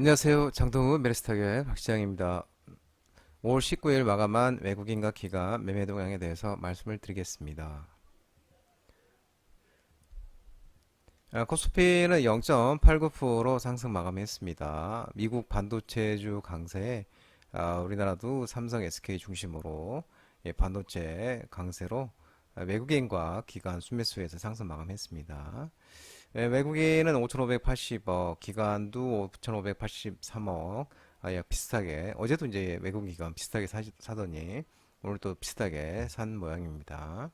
안녕하세요. 장동우 메르스타교의 박시장입니다. 5월 19일 마감한 외국인과 기관 매매 동향에 대해서 말씀을 드리겠습니다. 아, 코스피는 0.89% 상승 마감했습니다. 미국 반도체주 강세에 아, 우리나라도 삼성, SK 중심으로 예, 반도체 강세로 아, 외국인과 기관 순매수에서 상승 마감했습니다. 예, 외국인은 5,580억, 기관도 5,583억, 아, 예, 비슷하게, 어제도 이제 외국 기관 비슷하게 사, 사더니, 오늘 또 비슷하게 산 모양입니다.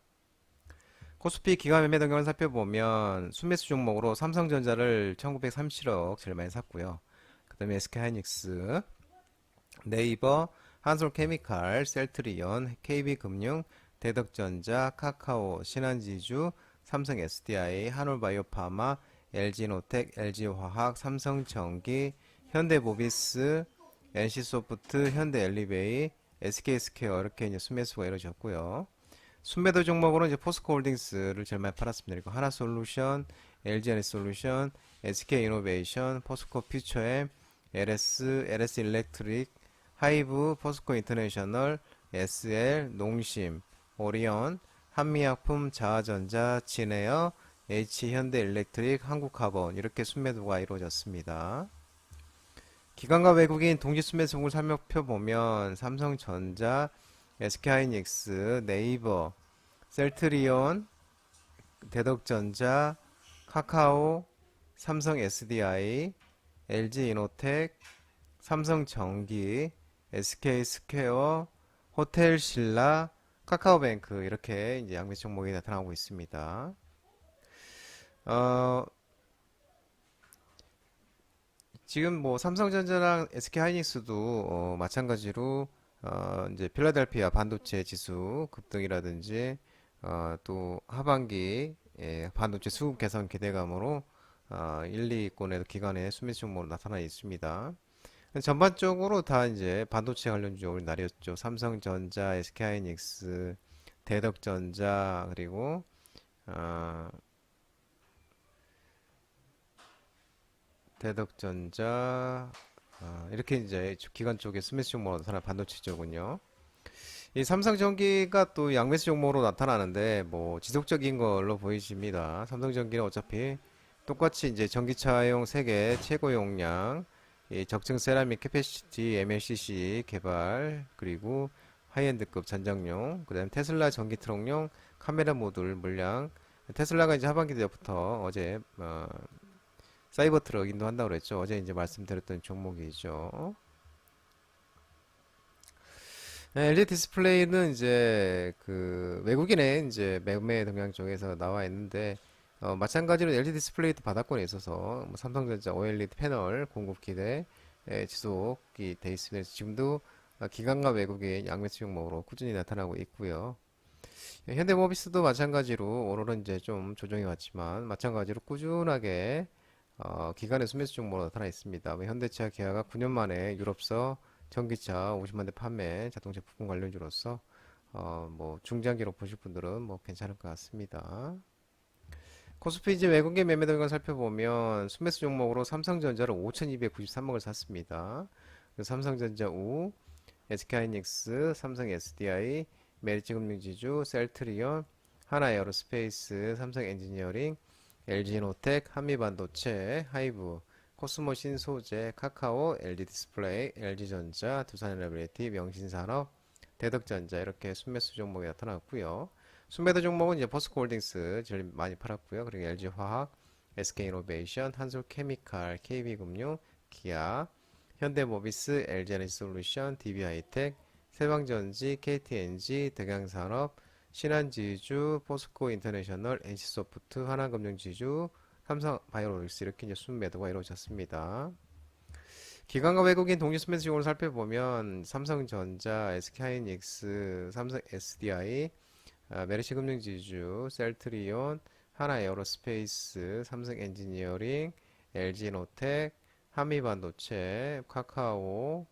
코스피 기관 매매 동향을 살펴보면, 순매수 종목으로 삼성전자를 1937억 제일 많이 샀고요. 그 다음에 SK하이닉스, 네이버, 한솔케미칼, 셀트리온, KB금융, 대덕전자, 카카오, 신한지주, 삼성 SDI, 한올바이오파마, LG노텍, LG화학, 삼성전기, 현대모비스, NC소프트, 현대엘리베이, SK스퀘어 이렇게 이제 순매수가 이루어졌고요. 순매도 종목으로 이제 포스코홀딩스를 제일 많이 팔았습니다. 그리고 하나솔루션, LG에너지솔루션, SK이노베이션, 포스코 퓨처엠, LS, LS 일렉트릭, 하이브, 포스코 인터내셔널, SL, 농심, 오리온, 한미약품, 자아전자, 진에어, H현대일렉트릭, 한국카본 이렇게 순매도가 이루어졌습니다. 기관과 외국인 동시 순매수를 살펴보면 삼성전자, SK하이닉스, 네이버, 셀트리온, 대덕전자, 카카오, 삼성 SDI, LG이노텍, 삼성 전기, SK스퀘어, 호텔 신라, 카카오뱅크 이렇게 이제 양매 종목이 나타나고 있습니다. 어, 지금 뭐 삼성전자랑 SK하이닉스도 어, 마찬가지로 어, 이제 필라델피아 반도체 지수 급등이라든지 어, 또 하반기 예, 반도체 수급 개선 기대감으로 어, 1, 2위권의 기관의 수매수 종목으로 나타나 있습니다. 전반적으로 다 이제 반도체 관련 날렸죠. 삼성전자, SK하이닉스, 대덕전자 그리고 어, 대덕전자 어, 이렇게 이제 기관 쪽에 스매스 종목으로 나타나는 반도체 쪽은요. 이 삼성전기가 또 양매수 종목으로 나타나는데 뭐 지속적인 걸로 보이십니다. 삼성전기는 어차피 똑같이 이제 전기차용 세계 최고 용량 이 적층 세라믹 캐패시티 MLCC 개발 그리고 하이엔드급 전장용 그 다음 테슬라 전기 트럭용 카메라 모듈 물량. 테슬라가 이제 하반기 때부터 어제 어, 사이버 트럭 인도한다고 그랬죠. 어제 이제 말씀드렸던 종목이죠. 네, LED 디스플레이는 이제 그 외국인의 이제 매매 동향 쪽에서 나와 있는데 어, 마찬가지로 LED 디스플레이도 바닥권에 있어서 뭐 삼성전자 OLED 패널 공급 기대 에, 지속이 돼 있습니다. 지금도 어, 기관과 외국인 양매수 종목으로 꾸준히 나타나고 있고요. 예, 현대모비스도 마찬가지로 오늘은 이제 좀 조정이 왔지만 마찬가지로 꾸준하게 어, 기관의 수매수 종목으로 나타나 있습니다. 뭐 현대차 기아가 9년 만에 유럽서 전기차 50만 대 판매 자동차 부품 관련주로서 어, 뭐 중장기로 보실 분들은 뭐 괜찮을 것 같습니다. 코스피 이제 외국인 매매 동향을 살펴보면 순매수 종목으로 삼성전자를 5,293억을 샀습니다. 그리고 삼성전자 우, SK하이닉스, 삼성 SDI, 메리츠금융지주, 셀트리온, 하나에어로스페이스, 삼성엔지니어링, LG노텍, 한미반도체, 하이브, 코스모 신 소재, 카카오, LG디스플레이, LG전자, 두산에너빌리티, 명신산업, 대덕전자 이렇게 순매수 종목이 나타났고요. 순매도 종목은 이제 포스코홀딩스 제일 많이 팔았고요. 그리고 LG화학, SK이노베이션, 한솔케미칼, KB금융, 기아, 현대모비스, LG에너지솔루션, DB하이텍, 세방전지, KTNG, 대강산업, 신한지주, 포스코 인터내셔널, NC소프트, 하나금융지주, 삼성바이오로직스 이렇게 이제 순매도가 이루어졌습니다. 기관과 외국인 동시 순매수 종목을 살펴보면 삼성전자, SK하이닉스, 삼성 SDI, 아, 메르시 금융지주, 셀트리온, 하나 에어로스페이스, 삼성 엔지니어링, LG노텍, 한미반도체, 카카오,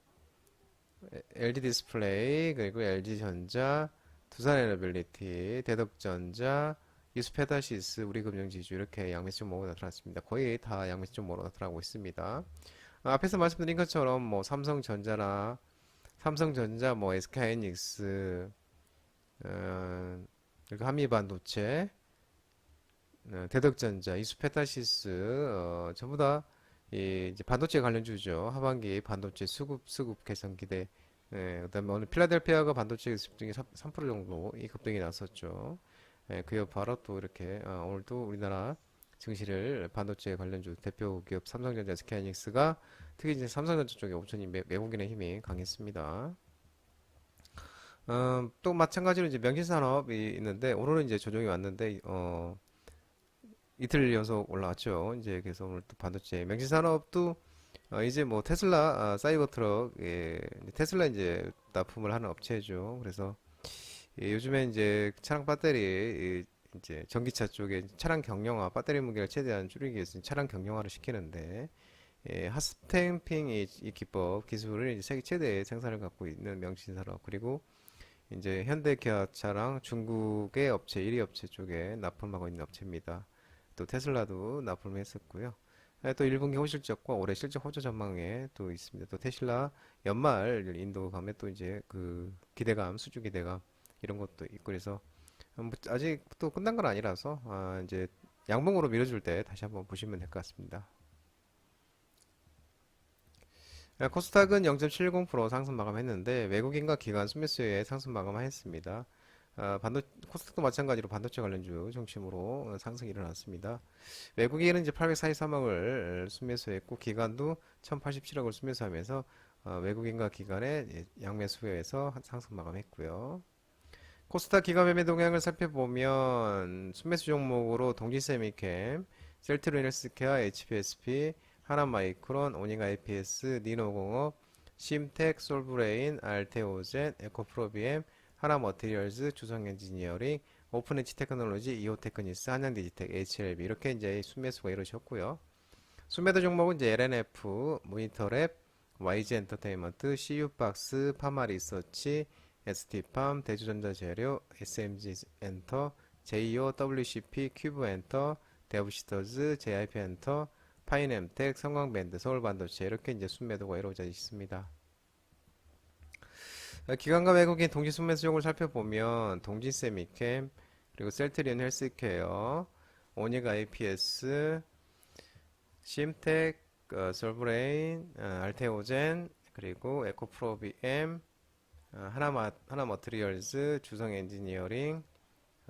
LG디스플레이, 그리고 LG전자, 두산에너빌리티, 대덕전자, 유스페다시스, 우리금융지주 이렇게 양매수 종목으로 나타났습니다. 거의 다 양매수 종목으로 나타나고 있습니다. 어, 앞에서 말씀드린 것처럼 뭐 삼성전자나 삼성전자, 뭐 SK하이닉스, 어, 그리고 한미반도체, 어, 대덕전자, 이수페타시스, 어, 전부 다 이, 이제 반도체 관련주죠. 하반기 반도체 수급 수급 개선 기대. 예, 그다음에 오늘 필라델피아가 반도체 급등이 3% 정도 이 급등이 났었죠. 예, 그 여파로 또 이렇게 어, 오늘도 우리나라 증시를 반도체 관련주 대표 기업 삼성전자, SK하이닉스가 특히 이제 삼성전자 쪽에 오천이 매- 외국인의 힘이 강했습니다. 음, 또 마찬가지로 이제 명신산업이 있는데 오늘은 이제 조정이 왔는데 어, 이틀 연속 올라왔죠. 이제 그래서 오늘 또 반도체 명신산업도 어, 이제 뭐 테슬라 아, 사이버 트럭 예, 테슬라 이제 납품을 하는 업체죠. 그래서 예, 요즘에 이제 차량 배터리 이, 이제 전기차 쪽에 차량 경량화 배터리 무게를 최대한 줄이기 위해서 차량 경량화를 시키는데 예, 핫스탬핑 이, 이 기법 기술을 세계 최대의 생산을 갖고 있는 명신산업 그리고 이제 현대기아차랑 중국의 업체 1위 업체 쪽에 납품하고 있는 업체입니다. 또 테슬라도 납품을 했었고요. 예, 또 1분기 호실적과 올해 실적 호조 전망에 또 있습니다. 또 테슬라 연말 인도 가면 또 이제 그 기대감, 수주 기대감 이런 것도 있고 그래서 음, 뭐 아직 또 끝난 건 아니라서 아, 이제 양봉으로 밀어줄 때 다시 한번 보시면 될 것 같습니다. 예, 코스닥은 0.70% 상승 마감했는데 외국인과 기관 순매수에 상승 마감했습니다. 아, 반도 코스닥도 마찬가지로 반도체 관련주 중심으로 어, 상승이 일어났습니다. 외국인은 이제 843억을 순매수했고 기관도 1087억을 순매수하면서 어, 외국인과 기관의 예, 양매 수요에서 상승 마감했고요. 코스닥 기관 매매 동향을 살펴보면 순매수 종목으로 동지세미캠, 셀트리온 헬스케어, HPSP, 하나마이크론, 오닝 IPS, 니노공업, 심텍, 솔브레인, 알테오젠, 에코프로비엠, 하나머티리얼즈, 주성엔지니어링, 오픈엣지 테크놀로지, 이오테크니스, 한양디지텍, HLB 이렇게 이제 순매수가 이루어졌고요. 순매도 종목은 이제 LNF, 모니터랩, YG 엔터테인먼트, CU박스, 파마리서치, ST팜, 대주전자재료, SMG 엔터, JO, WCP, 큐브 엔터, 데브시터즈, JIP 엔터, 파이nem텍, 성광밴드, 서울반도체 이렇게 이제 순매도가 이루어져 있습니다. 어, 기관과 외국인 동시 순매 수용을 살펴보면 동지세미캠 그리고 셀트리온 헬스케어, 오닉 IPS, 심텍, 어, 솔브레인, 어, 알테오젠 그리고 에코프로비엠, 어, 하나마, 하나머트리얼즈, 주성 엔지니어링,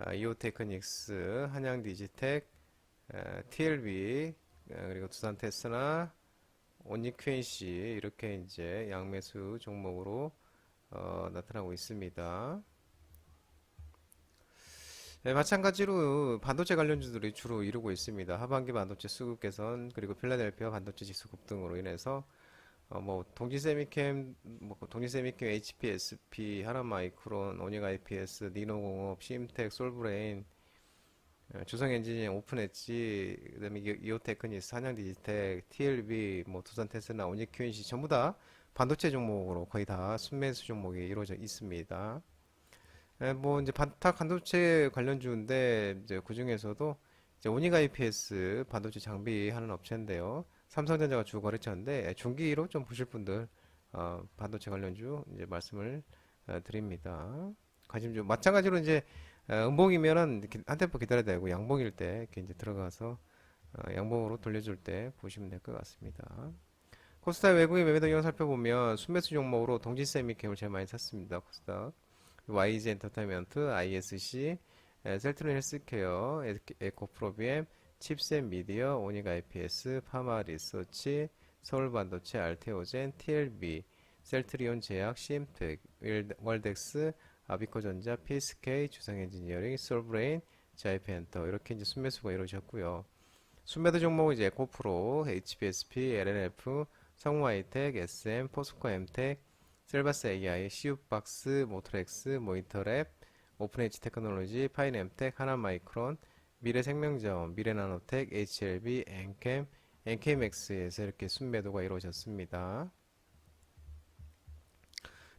어, 이오테크닉스, 한양디지텍, 어, TLB, 어, 그리고 두산 테스나, 오니큐엔시 이렇게 이제 양매수 종목으로 어, 나타나고 있습니다. 네, 마찬가지로 반도체 관련주들이 주로 이루고 있습니다. 하반기 반도체 수급 개선 그리고 필라델피아 반도체 지수 급등으로 인해서 어, 뭐 동지세미캠, 뭐 동지세미캠, HPSP, 하나마이크론, 오닉 IPS, 니노공업, 심텍, 솔브레인, 어, 주성 엔지니어, 오픈 엣지, 그 다음에 이- 이오테크니스, 한양 디지텍, TLB, 뭐 두산테스나, 오닉QNC 전부 다 반도체 종목으로 거의 다 순매수 종목이 이루어져 있습니다. 에, 뭐 이제 반타 반도체 관련주인데 이제 그 중에서도 이제 오닉 IPS 반도체 장비 하는 업체인데요. 삼성전자가 주 거래처인데 에, 중기로 좀 보실 분들 어, 반도체 관련주 이제 말씀을 어, 드립니다. 관심주 마찬가지로 이제 어, 음봉이면은 이렇게 한 템포 기다려야 되고 양봉일 때 이렇게 이제 들어가서 어, 양봉으로 돌려줄 때 보시면 될 것 같습니다. 코스닥 외국인 매매 동향 살펴보면 순매수 종목으로 동지세미캠을 제일 많이 샀습니다. 코스닥 YG 엔터테인먼트, ISC, 에, 셀트론 헬스케어, 에- 에코프로비엠, 칩셋 미디어, 오닉 IPS, 파마 리서치, 서울반도체, 알테오젠, TLB, 셀트리온 제약, 윌- 월덱스, 아비코전자, PSK, 주상엔지니어링, 솔브레인, 자이펜터 이렇게 이제 순매수가 이루어졌고요. 순매도 종목은 이제 에코프로, HBSP, LNF, 성우하이텍, SM, 포스코 엠텍, 셀바스 AI, 시우박스, 모토렉스, 모니터랩, 오픈엣지 테크놀로지, 파이nem텍, 하나마이크론, 미래생명자원, 미래나노텍, HLB, 엔캠, 엔케이맥스에서 이렇게 순매도가 이루어졌습니다.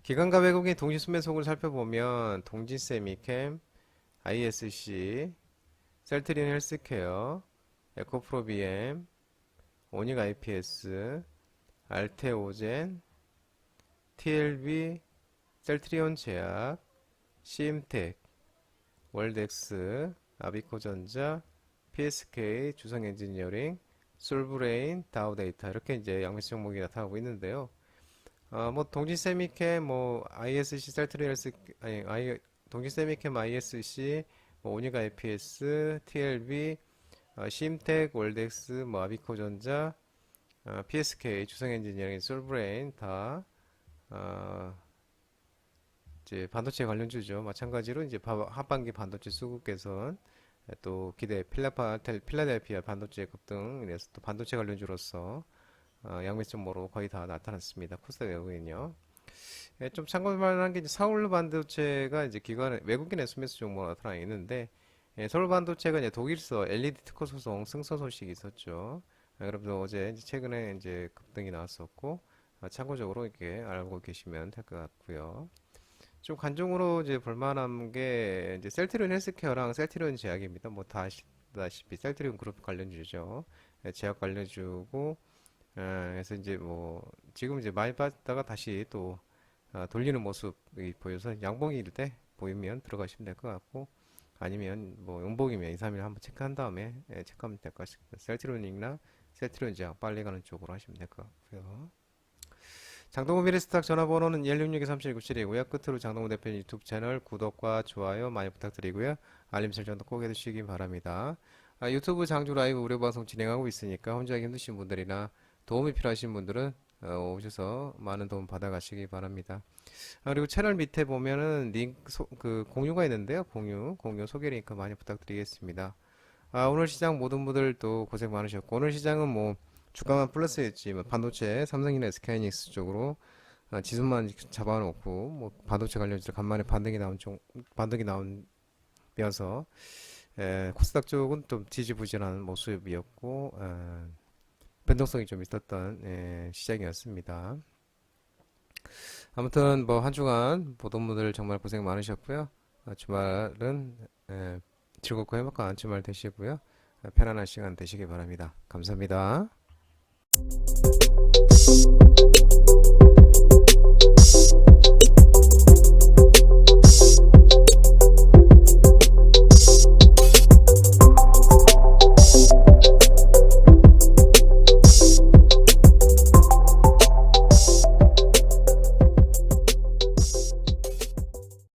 기관과 외국인 동시 순매속을 살펴보면 동지세미캠, ISC, 셀트리온 헬스케어, 에코프로비엠, 오닉 IPS, 알테오젠, TLB, 셀트리온 제약, CM텍, 월덱스, 아비코전자, PSK, 주성엔지니어링, 솔브레인, 다우데이터 이렇게 이제 양면수 종목이 나타나고 있는데요. 어, 뭐 동진 세미캠, 뭐 ISC, 셀트리온스 아니 I 동진 세미캠, ISC, 뭐 오니가 APS, TLB, 어, 심텍, 월덱스, 뭐 아비코전자, 어, PSK, 주성엔지니어링, 솔브레인 다 어, 이제 반도체 관련주죠. 마찬가지로 이제 바- 하반기 반도체 수급 개선 또 기대 필라파, 텔- 필라델피아 반도체 급등 이래서 또 반도체 관련주로서 어, 양매점으로 거의 다 나타났습니다. 코스닥 외국인요. 예, 좀 참고할 만한 게 이제 사울 반도체가 이제 기관 외국인 에스메스 종목으로 나타나 있는데 예, 서울 반도체가 이제 독일서 LED 특허 소송 승소 소식이 있었죠. 아, 여러분들 어제 이제 최근에 이제 급등이 나왔었고 아, 참고적으로 이렇게 알고 계시면 될 것 같고요. 좀 관종으로 이제 볼만한 게 이제 셀트리온 헬스케어랑 셀트리온 제약입니다. 뭐 다 아시다시피 셀트리온 그룹 관련주죠. 예, 제약 관련주고 예, 그래서 이제 뭐 지금 이제 많이 빠졌다가 다시 또 아, 돌리는 모습이 보여서 양봉일 때 보이면 들어가시면 될 것 같고 아니면 뭐 용봉이면 2, 3일 한번 체크한 다음에 예, 체크하면 될 것 같습니다. 셀트리온이나 셀트리온 제약 빨리 가는 쪽으로 하시면 될 것 같고요. 장동호 미래스탁 전화번호는 166-3797이고요. 끝으로 장동호 대표님 유튜브 채널 구독과 좋아요 많이 부탁드리고요. 알림 설정도 꼭 해주시기 바랍니다. 아, 유튜브 장주 라이브 무료 방송 진행하고 있으니까 혼자 힘드신 분들이나 도움이 필요하신 분들은 어, 오셔서 많은 도움 받아가시기 바랍니다. 아, 그리고 채널 밑에 보면은 링크 소- 그 공유가 있는데요. 공유, 공유 소개 링크 많이 부탁드리겠습니다. 아, 오늘 시장 모든 분들도 고생 많으셨고 오늘 시장은 뭐 주가만 플러스였지 뭐 반도체 삼성이나 SK하이닉스 쪽으로 아, 지수만 잡아놓고 뭐 반도체 관련주들 간만에 반등이 나온 쪽 반등이 나오면서 에, 코스닥 쪽은 좀 지지부진한 모습이었고 에, 변동성이 좀 있었던 에, 시장이었습니다. 아무튼 뭐 한 주간 모든 분들 정말 고생 많으셨고요. 아, 주말은 에, 즐겁고 행복한 주말 되시고요. 아, 편안한 시간 되시기 바랍니다. 감사합니다.